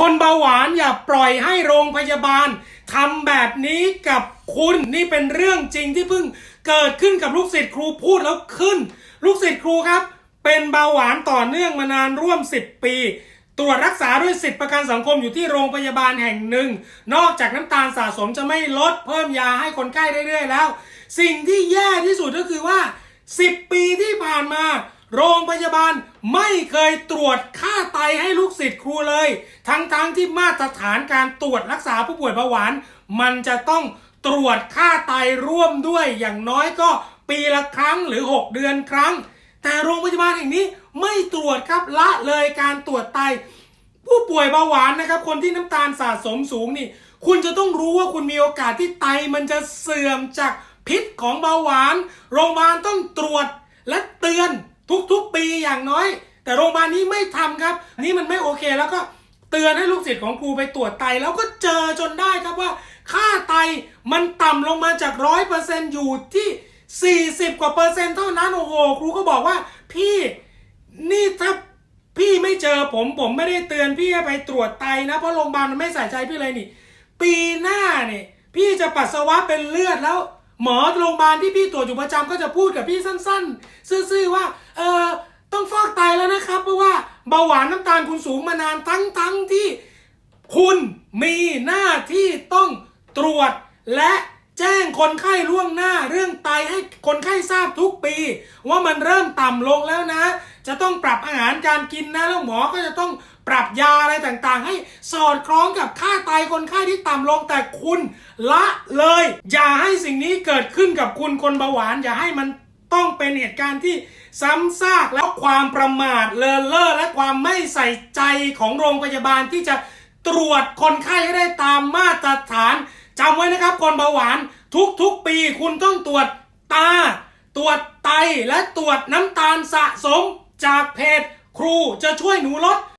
คนเบาหวานอย่าปล่อยให้โรงพยาบาลทำแบบนี้กับคุณนี่เป็นเรื่องจริงที่เพิ่งเกิดขึ้นกับลูกศิษย์ครูพูดแล้วขึ้น ลูกศิษย์ครูครับ เป็นเบาหวานต่อเนื่องมานานร่วม 10 ปี ตรวจรักษาด้วยสิทธิประกันสังคมอยู่ที่โรงพยาบาลแห่งหนึ่ง นอกจากน้ำตาลสะสมจะไม่ลดเพิ่มยาให้คนไข้เรื่อยๆแล้ว สิ่งที่แย่ที่สุดก็คือว่า 10 ปีที่ผ่านมา โรงพยาบาลไม่เคยตรวจ ให้ลูกศิษย์ครูเลย ทั้งๆทที่มาตรฐานการตรวจรักษาผู้ป่วยเบาหวาน มันจะต้องตรวจค่าไตร่วมด้วยอย่างน้อยก็ปีละครั้งหรือ 6 เดือนครั้ง แต่โรงพยาบาลแห่งนี้ไม่ตรวจครับละเลยการตรวจไต ผู้ป่วยเบาหวานนะครับ คนที่น้ำตาลสะสมสูงนี่ คุณจะต้องรู้ว่าคุณมีโอกาสที่ไตมันจะเสื่อมจากพิษของเบาหวาน โรงพยาบาลต้องตรวจและเตือนทุกๆปีอย่างน้อย แต่โรงพยาบาลนี้ไม่ทำครับ นี่มันไม่โอเคแล้วก็เตือนให้ลูกศิษย์ของครูไปตรวจไต แล้วก็เจอจนได้ครับว่า ค่าไตมันต่ำลงมาจากร้อยเปอร์เซ็นต์อยู่ที่ 40 กว่าเปอร์เซ็นต์เท่านั้นโอ้โหครูก็บอกว่าพี่นี่ถ้าพี่ไม่เจอผมผมไม่ได้เตือนพี่ให้ไปตรวจไตนะ เพราะโรงพยาบาลมันไม่ใส่ใจพี่เลยนี่ ปีหน้าเนี่ยพี่จะปัสสาวะเป็นเลือดแล้ว หมอโรงพยาบาลที่พี่ตรวจอยู่ประจำก็จะพูดกับพี่สั้น ๆ ซื่อๆว่า เออ ต้องฟอกไตแล้วนะครับ เพราะว่าเบาหวานน้ำตาลคุณสูงมานานทั้งๆที่คุณมีหน้าที่ต้องตรวจ และแจ้งคนไข้ล่วงหน้าเรื่องไตให้คนไข้ทราบทุกปี ว่ามันเริ่มต่ำลงแล้วนะ จะต้องปรับอาหารการกินนะแล้วหมอก็จะต้องปรับยาอะไรต่างๆ ให้สอดคล้องกับค่าไตคนไข้ที่ต่ำลงแต่คุณละเลย อย่าให้สิ่งนี้เกิดขึ้นกับคุณคนเบาหวาน อย่าให้มัน ต้องเป็นเหตุการณ์ที่ซ้ำซากแล้วความประมาทเลินเล่อและความไม่ใส่ใจของโรงพยาบาลที่จะตรวจคนไข้ให้ได้ตามมาตรฐานจำไว้นะครับคนเบาหวานทุกๆปีคุณต้องตรวจตา ตรวจไตและตรวจน้ำตาลสะสมจากเพจครูจะช่วยหนูลด